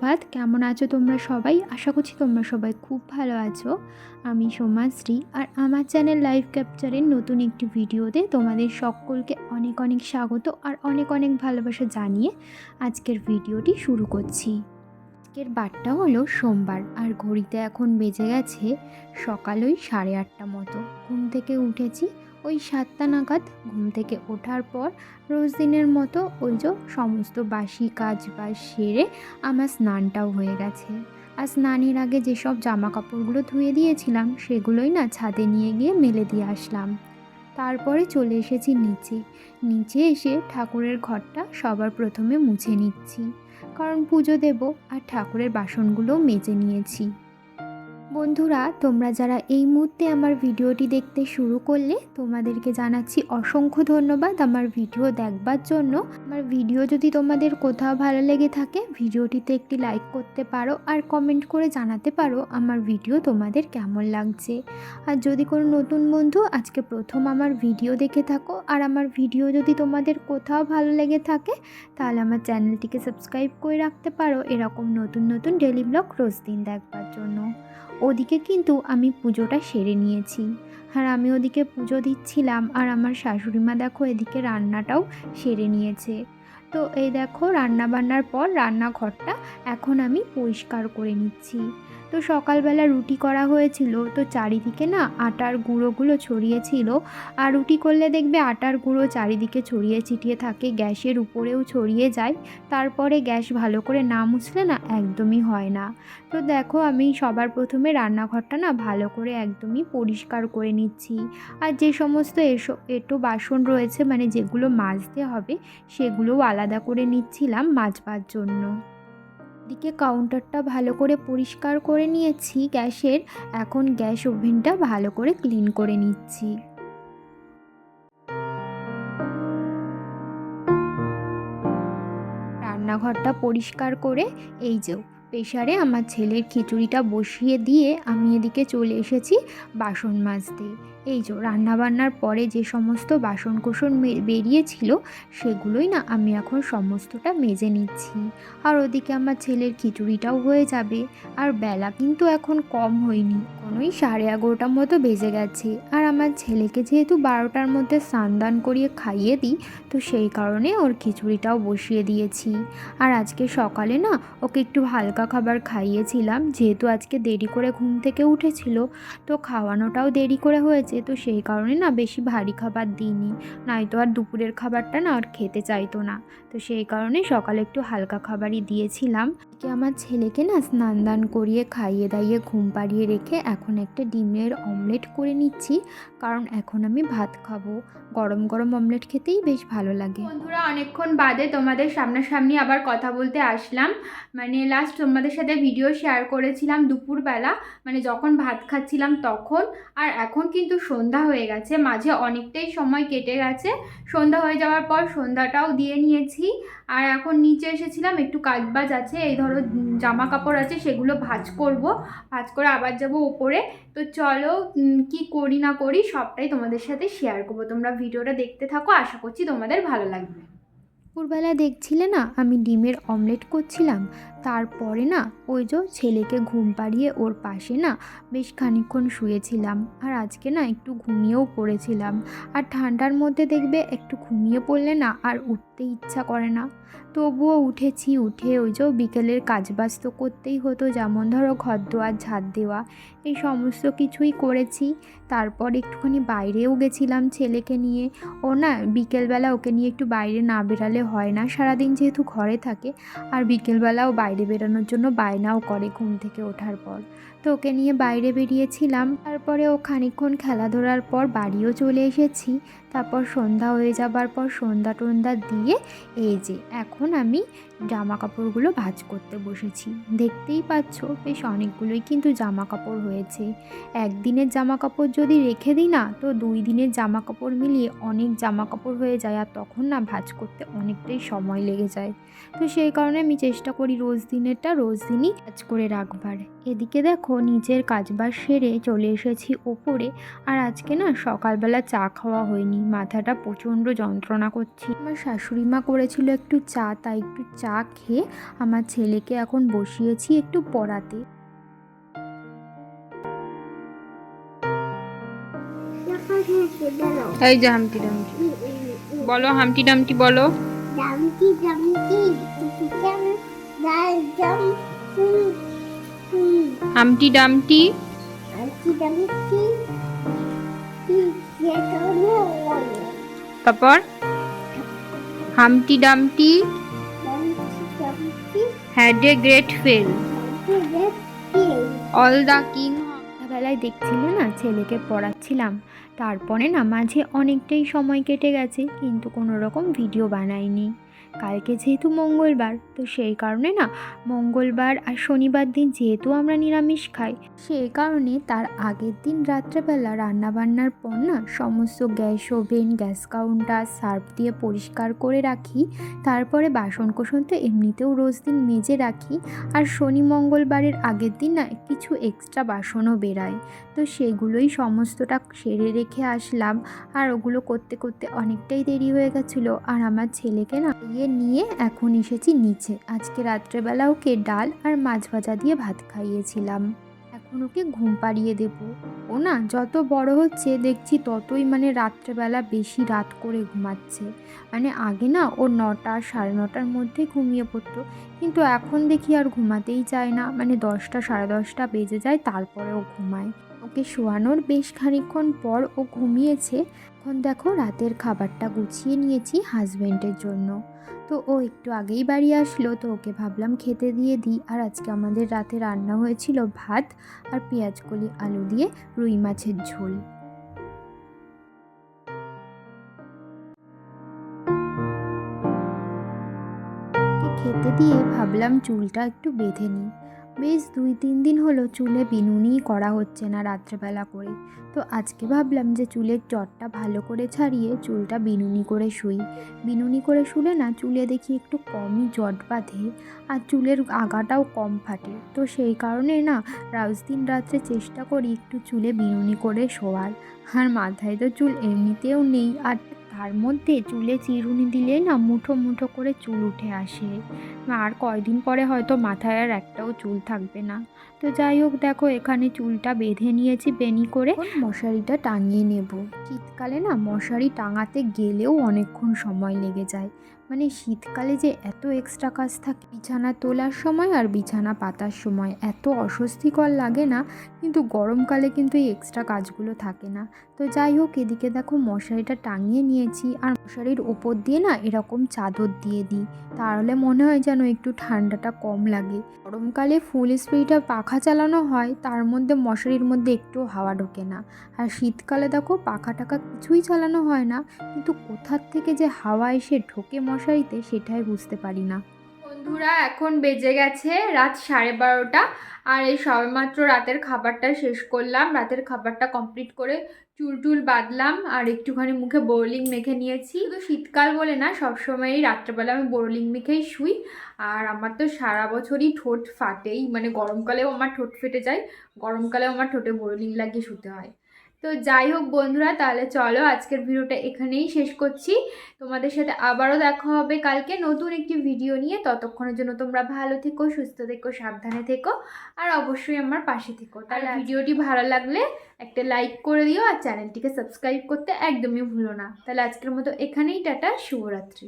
সুপ্রভাত, কেমন আছো তোমরা সবাই? আশা করছি তোমরা সবাই খুব ভালো আছো। আমি সোমাশ্রী আর আমার চ্যানেল লাইভ ক্যাপচারের নতুন একটি ভিডিওতে তোমাদের সকলকে অনেক অনেক স্বাগত আর অনেক অনেক ভালোবাসা জানিয়ে আজকের ভিডিওটি শুরু করছি। আজকের বারটা হলো সোমবার আর ঘড়িতে এখন বেজে গেছে সকাল ওই সাড়ে আটটা মতো। ঘুম থেকে উঠেছি ওই সাতটা নাগাদ ঘুম থেকে ওঠার পর রোজ দিনের মতো ওই যে সমস্ত বাসি কাজ বাজ সেরে আমার স্নানটাও হয়ে গেছে। আর স্নানের আগে যেসব জামা কাপড়গুলো ধুয়ে দিয়েছিলাম সেগুলোই না ছাদে নিয়ে গিয়ে মেলে দিয়ে আসলাম। তারপরে চলে এসেছি নিচে। নিচে এসে ঠাকুরের ঘরটা সবার প্রথমে মুছে নিচ্ছি। কারণ পুজো দেব আর ঠাকুরের বাসনগুলোও মেজে নিয়েছি। বন্ধুরা, তোমরা যারা এই মুহূর্তে আমার ভিডিওটি দেখতে শুরু করলে, তোমাদেরকে জানাচ্ছি অসংখ্য ধন্যবাদ আমার ভিডিও দেখবার জন্য। আমার ভিডিও যদি তোমাদের কোথাও ভালো লেগে থাকে, ভিডিওটিতে একটি লাইক করতে পারো আর কমেন্ট করে জানাতে পারো আমার ভিডিও তোমাদের কেমন লাগছে। আর যদি কোনো নতুন বন্ধু, আজকে প্রথম আমার ভিডিও দেখে থাকো আর আমার ভিডিও যদি তোমাদের কোথাও ভালো লেগে থাকে, তাহলে আমার চ্যানেলটিকে সাবস্ক্রাইব করে রাখতে পারো এরকম নতুন নতুন ডেলি ব্লগ রোজ দিন দেখবার জন্য। ওদিকে কিন্তু আমি পুজোটা সেরে নিয়েছি। আর আমি ওদিকে পুজো দিচ্ছিলাম আর আমার শাশুড়ি মা দেখো এদিকে রান্নাটাও সেরে নিয়েছে। তো এই দেখো রান্না বান্নার পর রান্নাঘরটা এখন আমি পরিষ্কার করে নিচ্ছি। তো সকালবেলা রুটি করা হয়েছিল, তো চারিদিকে না আটার গুঁড়োগুলো ছড়িয়েছিল আর রুটি করলে দেখবে আটার গুঁড়ো চারিদিকে ছড়িয়ে ছিটিয়ে থাকে, গ্যাসের উপরেও ছড়িয়ে যায়। তারপরে গ্যাস ভালো করে না মুছলে না একদমই হয় না। তো দেখো আমি সবার প্রথমে রান্নাঘরটা না ভালো করে একদমই পরিষ্কার করে নিচ্ছি। আর যে সমস্ত এসো, এটো বাসন রয়েছে মানে যেগুলো মাজতে হবে, সেগুলোও আলাদা করে নিচ্ছিলাম মাজবার জন্য। দিকে কাউন্টারটা ভালো করে পরিষ্কার করে নিয়েছি, গ্যাসের। এখন গ্যাস ওভেনটা ভালো করে ক্লিন করে নিচ্ছি। রান্নাঘরটা পরিষ্কার করে এই যে প্রেশারে আমার ছেলের খিচুড়িটা বসিয়ে দিয়ে আমি এদিকে চলে এসেছি বাসন মাজতে। এই যে রান্নাবান্নার পরে যে সমস্ত বাসন কোসন বেরিয়েছিল, সেগুলোই না আমি এখন সমস্তটা মেজে নিচ্ছি। আর ওদিকে আমার ছেলের খিচুড়িটাও হয়ে যাবে। আর বেলা কিন্তু এখন কম হয়নি। কোনোই সাড়ে এগারোটার মতো বেজে গেছে। আর আমার ছেলেকে যেহেতু বারোটার মধ্যে স্নান দান করিয়ে খাইয়ে দিই, তো সেই কারণে ওর খিচুড়িটাও বসিয়ে দিয়েছি। আর আজকে সকালে না ওকে একটু হালকা খাবার খাইয়েছিলাম, যেহেতু আজকে দেরি করে ঘুম থেকে উঠেছিল, তো খাওয়ানোটাও দেরি করে হয়েছে। তো সেই কারণে না বেশি ভারী খাবার দিইনি। নয়তো আর দুপুরের খাবারটা না আর খেতে চাইতো না। তো সেই কারণে সকালে একটু হালকা খাবারই দিয়েছিলাম। কি আমার ছেলেকে না স্নান দান করিয়ে খাইয়ে দাইয়ে ঘুম পাড়িয়ে রেখে এখন একটা ডিমের অমলেট করে নিচ্ছি, কারণ এখন আমি ভাত খাব। গরম গরম অমলেট খেতেই বেশ ভালো লাগে। বন্ধুরা, অনেকক্ষণ বাদে তোমাদের সামনাসামনি আবার কথা বলতে আসলাম। মানে লাস্ট তোমাদের সাথে ভিডিও শেয়ার করেছিলাম দুপুরবেলা। মানে যখন ভাত খাচ্ছিলাম তখন। আর এখন কিন্তু সন্ধ্যা হয়ে গেছে, মাঝে অনেকটাই সময় কেটে গেছে। সন্ধ্যা হয়ে যাওয়ার পর সন্ধ্যাটাও দিয়ে নিয়েছি। আর এখন নিচে এসেছিলাম, একটু কাজবাজ আছে, এই ধরো জামা কাপড় আছে, সেগুলো ভাজ করব। ভাজ করে আবার যাব ওপরে। তো চলো কি করি না করি সবটাই তোমাদের সাথে শেয়ার করব। তোমরা ভিডিওটা দেখতে থাকো, আশা করছি তোমাদের ভালো লাগবে। দুপুরবেলা দেখছিলে না, আমি ডিমের অমলেট করছিলাম? তারপরে না, ওই যে ছেলেকে ঘুম পাড়িয়ে ওর পাশে না বেশ খানিকক্ষণ শুয়েছিলাম। আর আজকে না একটু ঘুমিয়েও পড়েছিলাম। আর ঠান্ডার মধ্যে দেখবে একটু ঘুমিয়ে পড়লে না আর উঠতে ইচ্ছা করে না। তবুও উঠেছি, উঠে ওই যে বিকেলের কাজবাজ তো করতেই হতো, যেমন ধরো ঘর দোয়ার ঝাড় দেওয়া, এই সমস্ত কিছুই করেছি। তারপর একটুখানি বাইরেও গেছিলাম ছেলেকে নিয়ে। ও না বিকেলবেলা ওকে নিয়ে একটু বাইরে না বেরালে হয় না, সারাদিন যেহেতু ঘরে থাকে। আর বিকেলবেলাও বাইরে বেরানোর জন্য বায়নাও করে ঘুম থেকে ওঠার পর। তো ওকে নিয়ে বাইরে বেরিয়েছিলাম। তারপরে ও খানিক্ষণ খেলাধুলার পর বাড়িও চলে এসেছি। তারপর সন্ধ্যা হয়ে যাবার পর সন্ধ্যা টন্ধ্যা দিয়ে এই যে এখন আমি জামা কাপড়গুলো ভাঁজ করতে বসেছি। দেখতেই পাচ্ছ বেশ অনেকগুলোই কিন্তু জামা কাপড় হয়েছে। একদিনের জামা কাপড় যদি রেখে দিই না, তো দুই দিনের জামা কাপড় মিলিয়ে অনেক জামা কাপড় হয়ে যায় আর তখন না ভাজ করতে অনেকটাই সময় লেগে যায়। তো সেই কারণে আমি চেষ্টা করি রোজ দিনেরটা রোজ দিনই কাজ করে রাখবার। এদিকে দেখো নিজের কাজবাজ সেরে চলে এসেছি ওপরে। আর আজকে না সকালবেলা চা খাওয়া হয়নি। মাথাটা প্রচণ্ড যন্ত্রণা করছে। আমার শাশুড়ি মা করেছিল একটু চা তাই একটু চা খেয়ে আমার ছেলেকে এখন বসিয়েছি একটু পড়াতে। এই যে হামটি ডামটি। বলো হামটি ডামটি বলো। Dal Jam, Tum, Tum, Humpty Dumpty. তারপর? Humpty Dumpty had a great fall all the king বেলায় দেখছিলে না? ছেলেকে পড়াচ্ছিলাম। তারপরে না, মাঝে অনেকটাই সময় কেটে গেছে, কিন্তু কোনো রকম ভিডিও বানাইনি। কালকে যেহেতু মঙ্গলবার, তো সেই কারণে না মঙ্গলবার আর শনিবার দিন যেহেতু আমরা নিরামিষ খাই, সেই কারণে তার আগের দিন রাত্রেবেলা রান্নাবান্নার পর না সমস্ত gas oven, gas counter, Surf দিয়ে পরিষ্কার করে রাখি, তারপরে বাসন কোসন তো এমনিতেও রোজ দিন মেজে রাখি আর শনি মঙ্গলবারের আগের দিন না কিছু এক্সট্রা বাসনও বেরায় তো সেগুলোই সমস্তটা সেরে রেখে আসলাম আর ওগুলো করতে করতে অনেকটাই দেরি হয়ে গেছিল আর আমার ছেলেকে না ইয়ে নিয়ে এখন এসেছি নিচে। আজকে রাত্রেবেলা ওকে ডাল আর মাছ ভাজা দিয়ে ভাত খাইয়েছিলাম। এখন ওকে ঘুম পাড়িয়ে দেব। ও না, যত বড় হচ্ছে দেখছি ততই মানে রাত্রেবেলা বেশি রাত করে ঘুমাচ্ছে। মানে আগে না ও নটা, সাড়ে নটার মধ্যে ঘুমিয়ে পড়তো। কিন্তু এখন দেখি আর ঘুমাতেই চায় না। মানে দশটা, সাড়ে দশটা বেজে যায়, তারপরে ও ঘুমায়। ওকে শোয়ানোর বেশ খানিকক্ষণ পর ও ঘুমিয়েছে। এখন দেখো রাতের খাবারটা গুছিয়ে নিয়েছি হাজব্যান্ডের জন্য। তো ও একটু আগেই বাড়ি আসলো, তো ওকে ভাবলাম খেতে দিয়ে দিই। আর আজকে আমাদের রাতে রান্না হয়েছিল ভাত আর পেঁয়াজকলি আলু দিয়ে রুই মাছের ঝোল। খেতে দিয়ে ভাবলাম চুলটা একটু বেঁধে নিই। বেশ দুই তিন দিন হলো চুলে বিনুনিই করা হচ্ছে না রাত্রেবেলা করে। তো আজকে ভাবলাম যে চুলের চটটা ভালো করে ছাড়িয়ে চুলটা বিনুনি করে শুই। বিনুনি করে শুলে না চুলে দেখি একটু কমই জট বাঁধে আর চুলের আগাটাও কম ফাটে। তো সেই কারণে না রাজ দিন রাত্রে চেষ্টা করি একটু চুলে বিনুনি করে শোয়ার। আর মাথায় তো চুল এমনিতেও নেই আর তার মধ্যে চুলে চিরুনি দিলে না মুঠো মুঠো করে চুল উঠে আসে। আর কয়দিন পরে হয়তো মাথায় আর একটাও চুল থাকবে না। তো যাই হোক, দেখো এখানে চুলটা বেঁধে নিয়েছি বেনি করে। মশারিটা টাঙিয়ে নেব। শীতকালে না মশারি টাঙাতে গেলেও অনেকক্ষণ সময় লেগে যায়। মানে শীতকালে যে এত এক্সট্রা কাজ থাকে, বিছানা তোলার সময় আর বিছানা পাতার সময়, এত অস্বস্তিকর লাগে না? কিন্তু গরমকালে কিন্তু এই এক্সট্রা কাজগুলো থাকে না। তো যাই হোক, এদিকে দেখো মশারিটা টাঙিয়ে নিয়েছি, আর মশারির ওপর দিয়ে না এরকম চাদর দিয়ে দিই। তাহলে মনে হয় যেন একটু ঠান্ডাটা কম লাগে। গরমকালে ফুল স্পিডে পাখা চালানো হয়, তার মধ্যে মশারির মধ্যে একটু হাওয়া ঢোকে না। আর শীতকালে দেখো পাখা টাকা কিছুই চালানো হয় না, কিন্তু কোথার থেকে যে হাওয়া এসে ঢোকে মশারিতে সেটাই বুঝতে পারি না। বন্ধুরা, এখন বেজে গেছে রাত সাড়ে বারোটা। আর এই সবেমাত্র রাতের খাবারটা শেষ করলাম। রাতের খাবারটা কমপ্লিট করে চুল টুল বাঁধলাম আর একটুখানি মুখে বোরলিং মেখে নিয়েছি। তো শীতকাল বলে না, সবসময়ই রাত্রেবেলা আমি বোরলিং মেখেই শুই। আর আমার তো সারা বছরই ঠোঁট ফাটেই। মানে গরমকালেও আমার ঠোঁট ফেটে যায়, গরমকালেও আমার ঠোঁটে বোরলিং লাগিয়ে শুতে হয়। তো যাই হোক বন্ধুরা তাহলে চলো আজকের ভিডিওটা এখানেই শেষ করছি। তোমাদের সাথে আবারও দেখা হবে কালকে নতুন একটি ভিডিও নিয়ে। ততক্ষণের জন্য তোমরা ভালো থেকো সুস্থ থেকো সাবধানে থেকো আর অবশ্যই আমার পাশে থেকো। তাহলে ভিডিওটি ভালো লাগলে একটা লাইক করে দিও আর চ্যানেলটিকে সাবস্ক্রাইব করতে একদমই ভুলো না। তাহলে আজকের মতো এখানেই টাটা শুভরাত্রি।